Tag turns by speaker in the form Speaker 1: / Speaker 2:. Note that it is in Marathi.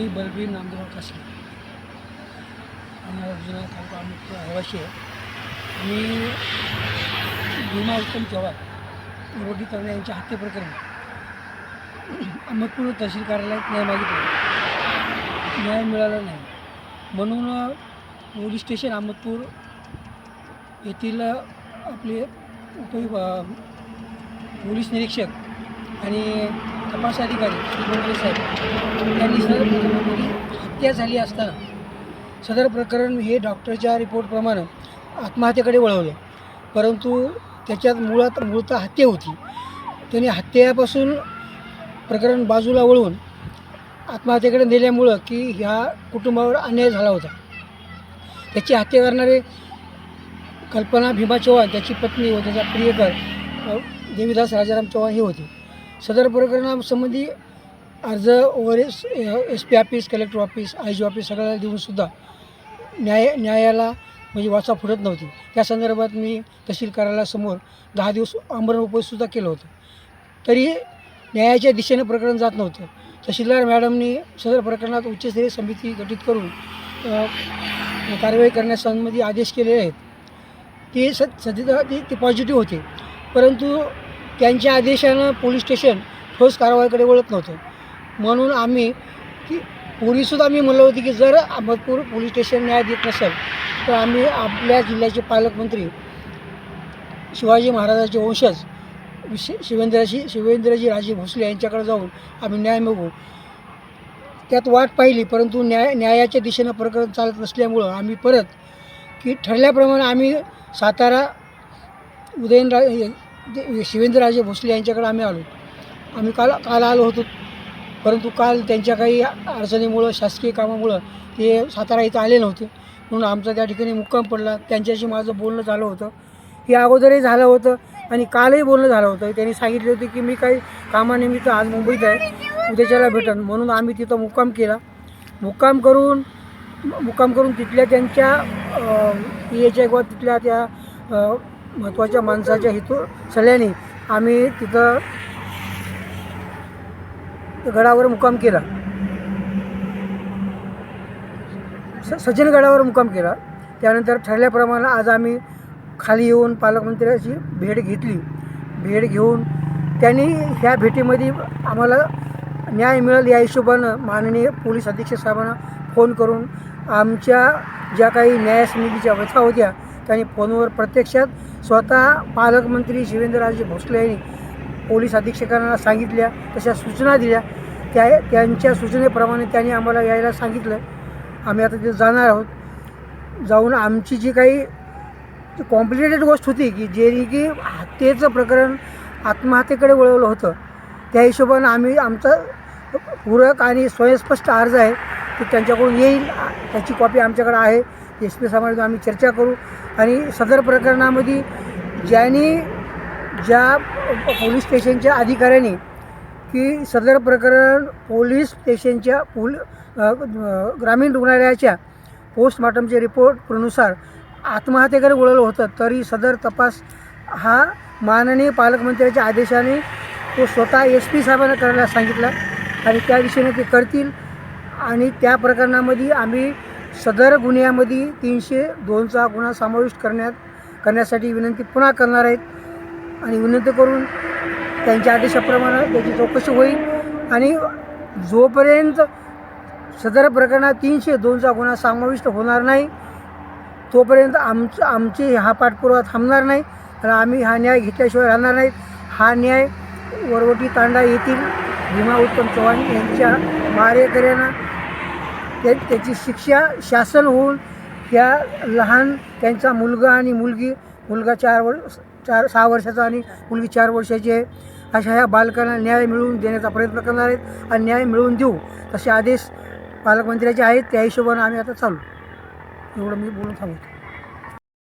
Speaker 1: मी बलबीर नामदेव काशी आम्हाला जुना तालुका आम्ही रहिवाशी आहे. मी भीमा उत्तम चव्हाण रोटी करणे यांच्या हत्येप्रकरणी अहमदपूर तहसील कार्यालयात न्याय मागितला. न्याय मिळाला नाही. म्हणून पोलीस स्टेशन अहमदपूर येथील आपले उपयुक्त पोलीस निरीक्षक आणि तपास अधिकारी श्री गोंधळे साहेब. यांनी सदर प्रकरणामध्ये हत्या झाली असताना सदर प्रकरण हे डॉक्टरच्या रिपोर्टप्रमाणे आत्महत्येकडे वळवलं. परंतु त्याच्यात मुळात मूळतः हत्या होती. त्यांनी हत्येपासून प्रकरण बाजूला वळवून आत्महत्येकडे नेल्यामुळं की ह्या कुटुंबावर अन्याय झाला होता. त्याची हत्या करणारे कल्पना भीमा चव्हाण त्याची पत्नी व त्याचा प्रियकर देवीदास राजाराम चव्हाण हे होते. सदर प्रकरणासंबंधी अर्ज over S S P office collector office I G office सगळ्याला देऊनसुद्धा न्याय न्यायाला म्हणजे वाचा फुटत नव्हती. त्या संदर्भात मी तहसील कार्यालयासमोर दहा दिवस आमरण उपोषसुद्धा केलं होतं. तरी न्यायाच्या दिशेने प्रकरण जात नव्हतं. तहसीलदार मॅडमनी सदर प्रकरणात उच्चस्तरीय समिती गठीत करून कारवाई करण्यासंबंधी आदेश केलेले आहेत. ते स सध्या ती ते पॉझिटिव्ह होते. परंतु त्यांच्या आदेशानं पोलीस स्टेशन ठोस कारवाईकडे वळत नव्हतं. म्हणून आम्ही की पूर्वीसुद्धा आम्ही म्हणलं होतं की जर अहमदपूर पोलीस स्टेशन न्याय देत नसेल तर आम्ही आपल्या जिल्ह्याचे पालकमंत्री शिवाजी महाराजांचे वंशज शि शिवेंद्रजी शिवेंद्रजी राजे भोसले यांच्याकडे जाऊन आम्ही न्याय मागू त्यात वाट पाहिली परंतु न्याय न्यायाच्या दिशेनं प्रकरण चालत नसल्यामुळं आम्ही परत की ठरल्याप्रमाणे आम्ही सातारा उदयनरा शिवेंद्रराजे भोसले यांच्याकडे आम्ही आलो. आम्ही काल काल आलो होतो. परंतु काल त्यांच्या काही अडचणीमुळं शासकीय कामामुळं ते सातारा इथं आले नव्हते. म्हणून आमचा त्या ठिकाणी मुक्काम पडला. त्यांच्याशी माझं बोलणं झालं होतं. हे अगोदरही झालं होतं आणि कालही बोलणं झालं होतं. त्यांनी सांगितले होते की मी काही कामानिमित्त आज मुंबईत आहे. उद्याच्याला भेटन. म्हणून आम्ही तिथं मुक्काम केला. मुक्काम करून मुक्काम करून तिथल्या त्यांच्या पी एच्या किंवा तिथल्या त्या महत्त्वाच्या माणसाच्या हेतू सल्ल्याने आम्ही तिथं गडावर मुक्काम केला. स सचिनगडावर गडावर मुक्काम केला. त्यानंतर ठरल्याप्रमाणे आज आम्ही खाली येऊन पालकमंत्र्याची भेट घेतली. भेट घेऊन त्यांनी ह्या भेटीमध्ये आम्हाला न्याय मिळेल या हिशोबानं माननीय पोलीस अधीक्षक साहेबांना फोन करून आमच्या ज्या काही न्याय समितीच्या व्यथा होत्या त्यांनी फोनवर प्रत्यक्षात स्वतः पालकमंत्री शिवेंद्रराजे भोसले यांनी पोलीस अधीक्षकांना सांगितल्या तशा सूचना दिल्या. त्या त्यांच्या सूचनेप्रमाणे त्यांनी आम्हाला यायला सांगितलं. आम्ही आता तिथे जाणार आहोत. जाऊन आमची जी काही कॉम्प्लिकेटेड गोष्ट होती की जेणे की हत्येचं प्रकरण आत्महत्येकडे वळवलं होतं. त्या हिशोबानं आम्ही आमचा पूरक आणि स्वयंस्पष्ट अर्ज आहे की त्यांच्याकडून येईल. त्याची कॉपी आमच्याकडे आहे. एस पी साहेबांना आम्ही चर्चा करू. आणि सदर प्रकरणामध्ये ज्यांनी ज्या पोलीस स्टेशनच्या अधिकाऱ्यांनी की सदर प्रकरण पोलीस स्टेशनच्या पोल ग्रामीण रुग्णालयाच्या पोस्टमॉर्टमच्या रिपोर्टनुसार आत्महत्येकडे वळलं होतं तरी सदर तपास हा माननीय पालकमंत्र्याच्या आदेशाने तो स्वतः एस पी साहेबांना करायला सांगितला आणि त्या दिशेने ते करतील. आणि त्या प्रकरणामध्ये आम्ही सदर गुन्ह्यामध्ये तीनशे दोनचा गुन्हा समाविष्ट करण्यात करण्यासाठी विनंती पुन्हा करणार आहेत. आणि विनंती करून त्यांच्या आदेशाप्रमाणे त्याची चौकशी होईल. आणि जोपर्यंत सदर प्रकरणात तीनशे दोनचा गुन्हा समाविष्ट होणार नाही तोपर्यंत आमचं आमची हा पाठपुरावा थांबणार नाही. तर आम्ही हा न्याय घेतल्याशिवाय राहणार नाहीत. हा न्याय वरवटी तांडा येथील भीमा उत्तम चव्हाण यांच्या मारेकऱ्यांना ते त्याची शिक्षा शासन होऊन या लहान त्यांचा मुलगा आणि मुलगी मुलगा चार वर्ष चार सहा वर्षाचा आणि मुलगी चार वर्षाची आहे. अशा ह्या बालकांना न्याय मिळवून देण्याचा प्रयत्न करणार आहेत आणि न्याय मिळवून देऊ तसे आदेश पालकमंत्र्याचे आहेत. त्या हिशोबानं आम्ही आता चालू. एवढं मी बोलून थांबवतो